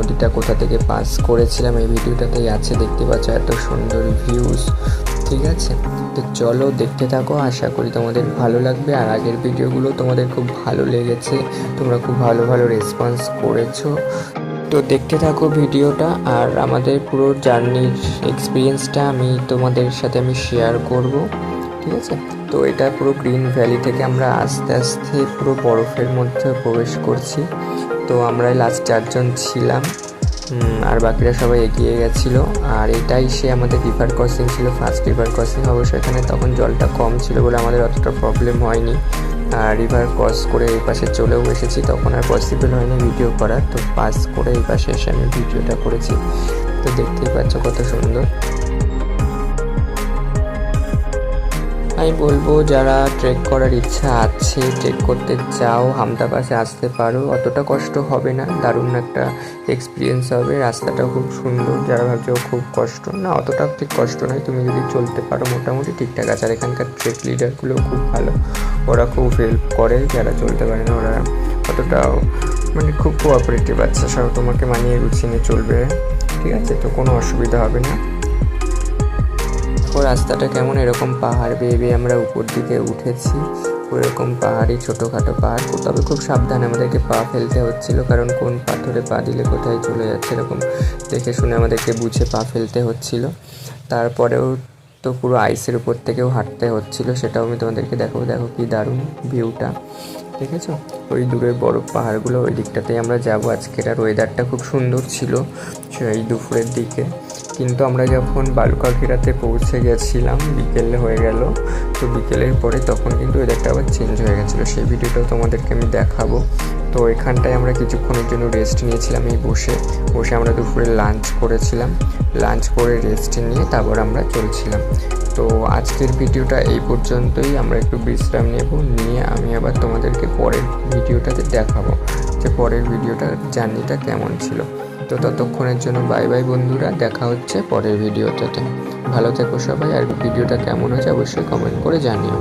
নদীটা কোথা থেকে পাস করেছিলাম এই ভিডিওটাতেই আছে, দেখতে পাচ্ছ এত সুন্দর ভিউজ ঠিক আছে? তো চলো দেখতে থাকো, আশা করি তোমাদের ভালো লাগবে। আর আগের ভিডিওগুলো তোমাদের খুব ভালো লেগেছে, তোমরা খুব ভালো ভালো রেসপন্স করেছ। তো দেখতে থাকো ভিডিওটা, আর আমাদের পুরো জার্নির এক্সপিরিয়েন্সটা আমি তোমাদের সাথে আমি শেয়ার করব, ঠিক আছে? তো এটা পুরো গ্রিন ভ্যালি থেকে আমরা আস্তে আস্তে পুরো বরফের মধ্যে প্রবেশ করছি। তো আমরা লাস্ট চারজন ছিলাম। আর বাকিরা সবাই এগিয়ে গেছিল। আর এটাই সে আমাদের রিভার ক্রসিং ছিল ফার্স্ট রিভার ক্রসিং অবশ্য এখানে তখন জলটা কম ছিল বলে আমাদের অতটা প্রবলেম হয়নি। আর রিভার ক্রস করে এই পাশে চলেও এসেছি। তখন আর পসিবল হয়নি ভিডিও করার। তো পাস করে এই পাশে এসে আমি ভিডিওটা করেছি। তো দেখতেই পাচ্ছ কত সুন্দর। আমি বলব, যারা ট্রেক করার ইচ্ছা আছে ট্রেক করতে চাও হামতা পাশে আসতে পারো। অতটা কষ্ট হবে না, দারুণ একটা এক্সপিরিয়েন্স হবে। রাস্তাটা খুব সুন্দর, যারা ভাবছ খুব কষ্ট, না, অতটা ঠিক কষ্ট নয়। তুমি যদি চলতে পারো, মোটামুটি ঠিকঠাক আছে। আর এখানকার ট্রেক লিডারগুলো খুব ভালো। ওরা খুব হেল্প করে, যারা চলতে পারে না, ওরা অতটাও মানে খুব কোঅপারেটিভ আছে। সব তোমাকে মানিয়ে গুছিয়ে চলবে। ঠিক আছে? তো কোনো অসুবিধা হবে না। দেখো রাস্তাটা কেমন, এরকম পাহাড় বেয়ে বেয়ে আমরা উপর দিকে উঠেছি। ওরকম পাহাড়ি ছোটোখাটো পাহাড়। তবে খুব সাবধানে আমাদেরকে পা ফেলতে হচ্ছিল, কারণ কোন পাথরে পা দিলে কোথায় চলে যাচ্ছে এরকম দেখে শুনে আমাদেরকে বুঝে পা ফেলতে হচ্ছিল। তারপরেও তো পুরো আইসের উপর থেকেও হাঁটতে হচ্ছিল, সেটাও আমি তোমাদেরকে দেখাবো। দেখো কি দারুণ ভিউটা, দেখেছ? ওই দূরের বড় পাহাড়গুলো, ওই দিকটাতেই আমরা যাব। আজকের আর ওয়েদারটা খুব সুন্দর ছিল সেই দুপুরের দিকে। কিন্তু আমরা যখন বালুকাঘিরাতে পৌঁছে গেছিলাম, বিকেল হয়ে গেল, তো বিকেলের পরে তখন কিন্তু ওয়েদারটা আবার চেঞ্জ হয়ে গেছিল। সেই ভিডিওটাও তোমাদেরকে আমি দেখাবো। তো এখানটায় আমরা কিছুক্ষণের জন্য রেস্ট নিয়েছিলাম এই বসে। বসে আমরা দুপুরে লাঞ্চ করেছিলাম। লাঞ্চ করে রেস্ট নিয়ে তারপর আমরা চলছিলাম। তো আজকের ভিডিওটা এই পর্যন্তই। আমরা একটু বিশ্রাম নেব, নিয়ে আমি আবার তোমাদেরকে পরের ভিডিওটাতে দেখাবো যে পরের ভিডিওটার জার্নিটা কেমন ছিল। তো ততক্ষণের জন্য বাই বাই বন্ধুরা, দেখা হচ্ছে পরের ভিডিওটাতে। ভালো থেকো সবাই, আর ভিডিওটা কেমন হয়েছে অবশ্যই কমেন্ট করে জানিও।